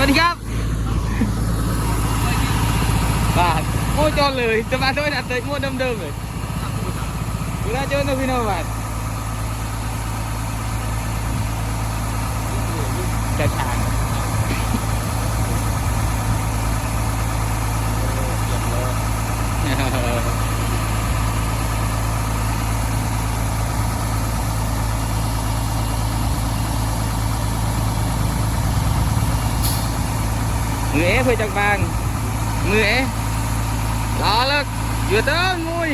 วัสดีครับบาทโม่จอเลยจะมาด้วยนะเตะโม่เดิมๆเลยเวลาเจอหนพี่น้องบาทจะทา มือเอ๋เพื่อจากบางมือเอ๋รอแล้วอยู่เต้นมุย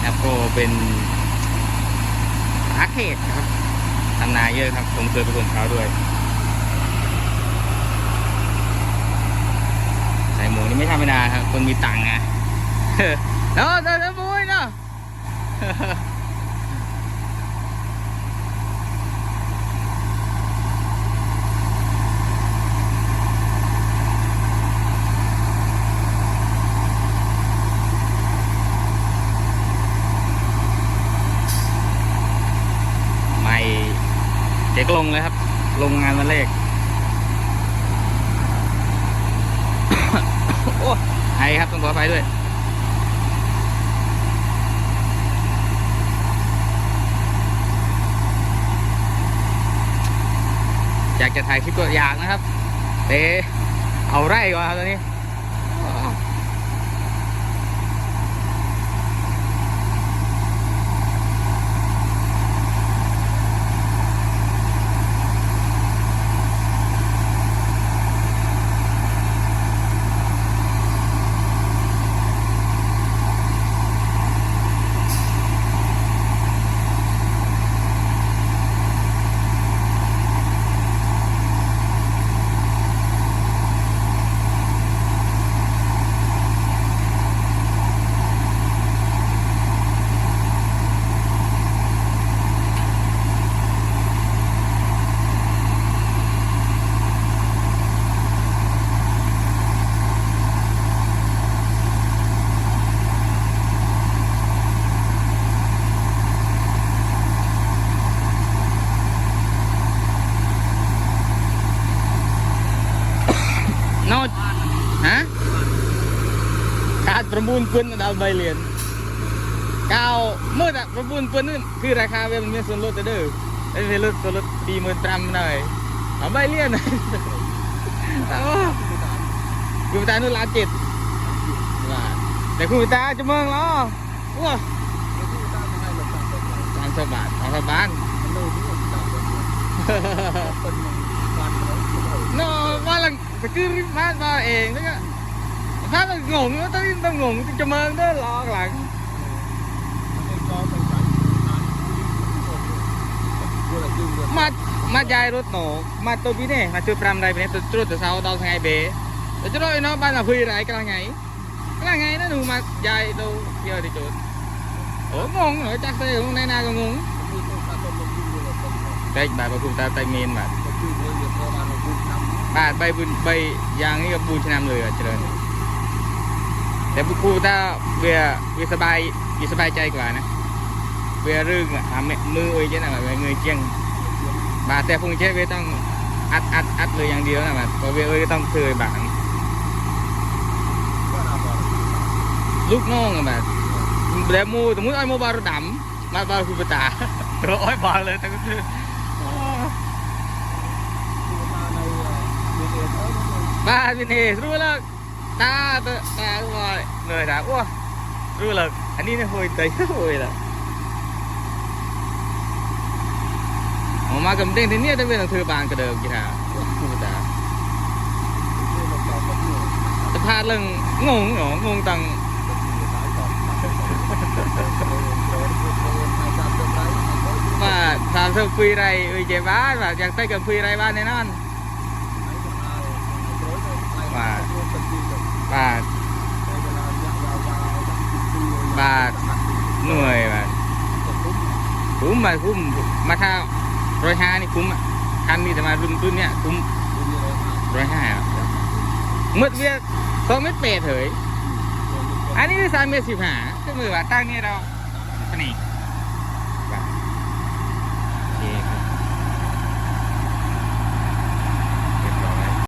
แอปโปเป็นอาเขตครับทำนาเยอะครับ ผมเคยไปคนเขาด้วยใส่หมวกนี่ไม่ธรรมดาครับ คนมีตังค์นะเนาะเดินมุยเนาะ ไม่ เจ๊กลงเลยครับ ลงงานวันเลขโอ้ไอครับต้องขออภัยด้วยอยากจะถ่ายคลิปตัวอย่างนะครับเตเอาไร่ก่อนครับตอนนี้ดฮะขาด ประมูลปืนดาวใบเหรียญเก้าเมื่ออะประมูลปืนนี่คือราคาเว็บมันมีส่วนลดแต่เด้อไอ้เป็นลดส่วนลดปีหมื่นตรำหน่อยเอาใบเหรียญเอาคุณตานู่นล้านเจ็ดแต่คุณตาจะเมืองเหรอว้าสามสิบบาทสามสิบบาท nó ba lần phải cứ phát ba ền đó á phát là ngủ nó tới tao ngủ cho mơn đó ถ้ามันงงต้องต้องงงจะมาเด้อรอหลังมามาจ่ายรถหนอกมาตัวพี่เนี่ยมาตัวพรำไรเป็นตัวชุดตัวเสาดอวไงเบ๋แต่จะรอไอ้นาะบ้านเราพี่ไรกลางไงกลางไงนั่นดูมาจ่ายดูเยอะที่จุดโอ้งงเหรอจักรเตยของนายนาก็งงแต่บบทประคุณตาไตเมนแบบบาดใบบุญใบยางนี่ก็บูชนามเลยอะเจริญ แต่พวกกูถ้าเบียร์เบียร์สบายเบียร์สบายใจกว่านะเบียร์เรื่องอะหาแม่มือเอ้ยเจ้าหน่ะแบบเงยเจียงบาทแต่พวกเจ้าเบียร์ต้องอัดอัดอัดเลยอย่างเดียวนะแบบเพราะเบียร์เอ้ยก็ต้องเคยบาทลูกน้องอะแบบแล้วมูสมมติไอ้โมบาร์ดำมาบาร์คูปตาร้อยบาทเลยแต่ก็คือ ba bên này rồi là ta ta ta rồi người đã quá rồi là anh đi nó hồi tới hồi là mà mà cầm tên thế này tại vì là thư bàn cái đường gì hả người ta ta pha lần ngùng nhở ngùng tầng mà làm sao phi này ơi chế bá và chẳng tay cầm phi này ba này non บาทบาทหน่วยบาทคุ้มบาทคุ้มมาถ้าร้อยห้านี่คุ้มอะคันนี้แต่มารุ่นรุ่นเนี้ยคุ้มร้อยห้าเมื่อเวียสองเมตรเปดเถยอันนี้สามเมตรสิบห้าก็มือว่าตั้งนี่เราปนี่